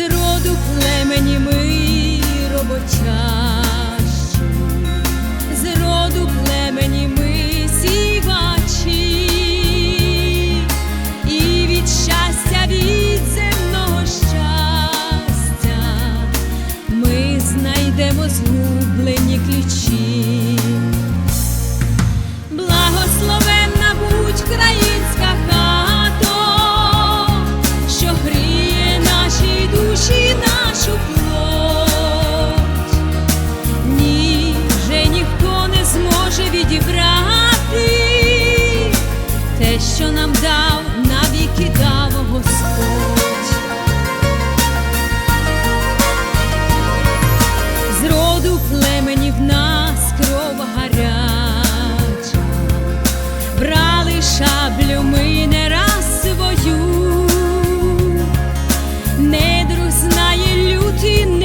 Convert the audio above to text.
роду племені ми роботящі, з роду племені you need.